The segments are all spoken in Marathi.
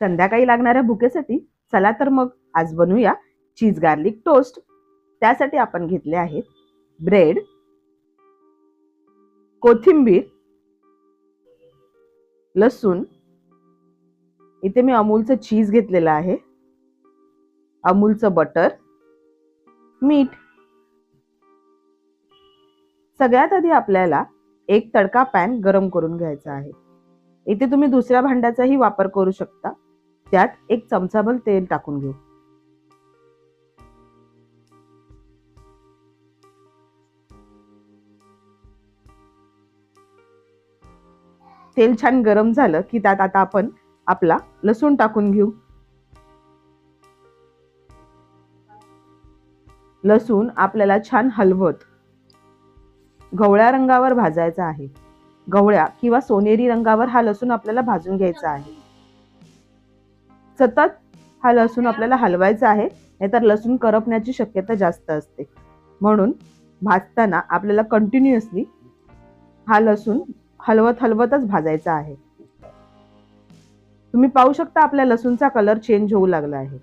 संध्याकाळी लागणाऱ्या भुकेसाठी चला तर मग आज बनवूया चीज गार्लिक टोस्ट. त्यासाठी आपण घेतले आहेत ब्रेड कोथिंबीर लसूण. इथे मी अमूलचं चीज घेतलेलं आहे. अमूलचं बटर मीठ. सगळ्यात आधी आपल्याला एक तडका पॅन गरम करून घ्यायचा आहे. इथे तुम्ही दुसऱ्या भांड्याचाही वापर करू शकता. त्यात एक चमचाभर तेल टाकून घेऊ. तेल छान गरम झालं की त्यात आता आपण आपला लसूण टाकून घेऊ. लसूण आपल्याला छान हलवत गवळ्या रंगावर भाजायचा आहे. गवळ्या किंवा सोनेरी रंगावर हा लसूण आपल्याला भाजून घ्यायचा आहे. सतत हा लसूण आपल्याला हलवायचा आहे नाहीतर लसूण करपण्याची शक्यता जास्त असते. म्हणून भाजताना आपल्याला कंटिन्युअसली हा लसूण हलवत हलवतच भाजायचा आहे. तुम्ही पाहू शकता आपल्या लसूणचा कलर चेंज होऊ लागला आहे.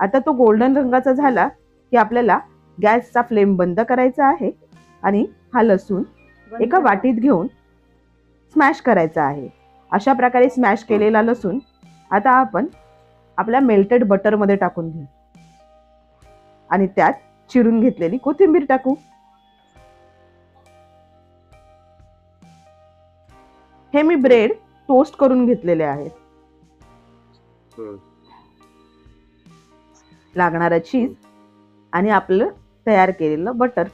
आता तो गोल्डन रंगाचा झाला की आपल्याला गॅसचा फ्लेम बंद करायचा आहे आणि हा लसूण एका वाटीत घेऊन स्मॅश करायचा आहे. अशा प्रकारे स्मॅश केलेला लसूण आता आपण आपल्या मेल्टेड बटरमध्ये टाकून घेऊ आणि त्यात चिरून घेतलेली कोथिंबीर टाकू. हे मी ब्रेड टोस्ट करून घेतलेले आहेत. लागणारा चीज आणि आपलं तयार केलेलं बटर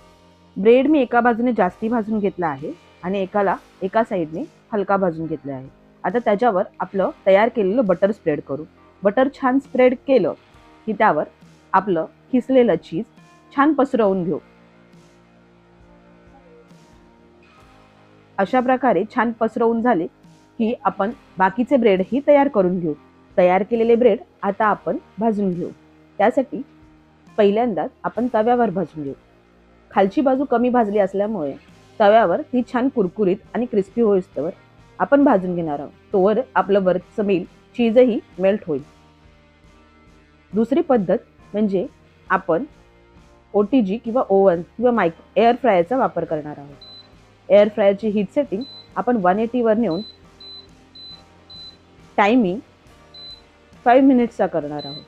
ब्रेड मी एका बाजूने जास्ती भाजून घेतला आहे आणि एकाला एका साईडने हलका भाजून घेतला आहे. आता त्याच्यावर आपलं तयार केलेलं बटर स्प्रेड करू. बटर छान स्प्रेड केलं की त्यावर आपलं किसलेलं चीज छान पसरवून घेऊ. अशा प्रकारे छान पसरवून झाले की आपण बाकीचे ब्रेडही तयार करून घेऊ. तयार केलेले ब्रेड आता आपण भाजून घेऊ. त्यासाठी पहिल्यांदाच आपण तव्यावर भाजून घेऊ. खालची बाजू कमी भाजली असल्यामुळे तव्यावर ती छान कुरकुरीत आणि क्रिस्पी होईस्तवर आपण भाजून घेणार आहोत. तोवर आपलं वरचं मिल चीजही मेल्ट होईल. दुसरी पद्धत म्हणजे आपण ओ टी जी किंवा ओव्हन किंवा मायक एअर फ्रायरचा वापर करणार आहोत. एअर फ्रायरची हीट सेटिंग आपण वन एटीवर नेऊन टायमिंग फाईव्ह मिनिट्सचा करणार आहोत.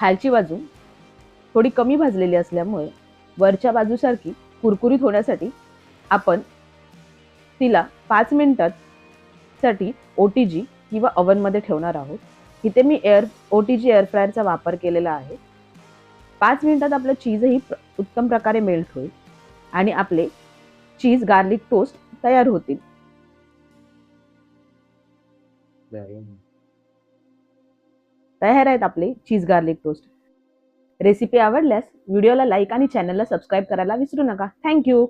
खालची बाजू थोडी कमी भाजलेली असल्यामुळे वरच्या बाजूसारखी कुरकुरीत होण्यासाठी आपण तिला पाच मिनिटात साठी ओ टी जी किंवा ओव्हनमध्ये ठेवणार आहोत. इथे मी air O T G air फ्रायरचा वापर केलेला आहे. पाच मिनिटात आपलं चीजही उत्तम प्रकारे मेल्ट होईल. आणि आपले चीज गार्लिक टोस्ट तयार होतील. तयार आहेत आपले चीज गार्लिक टोस्ट रेसिपी आवडल्यास व्हिडिओला लाईक आणि चॅनलला सबस्क्राईब करायला विसरू नका. थँक्यू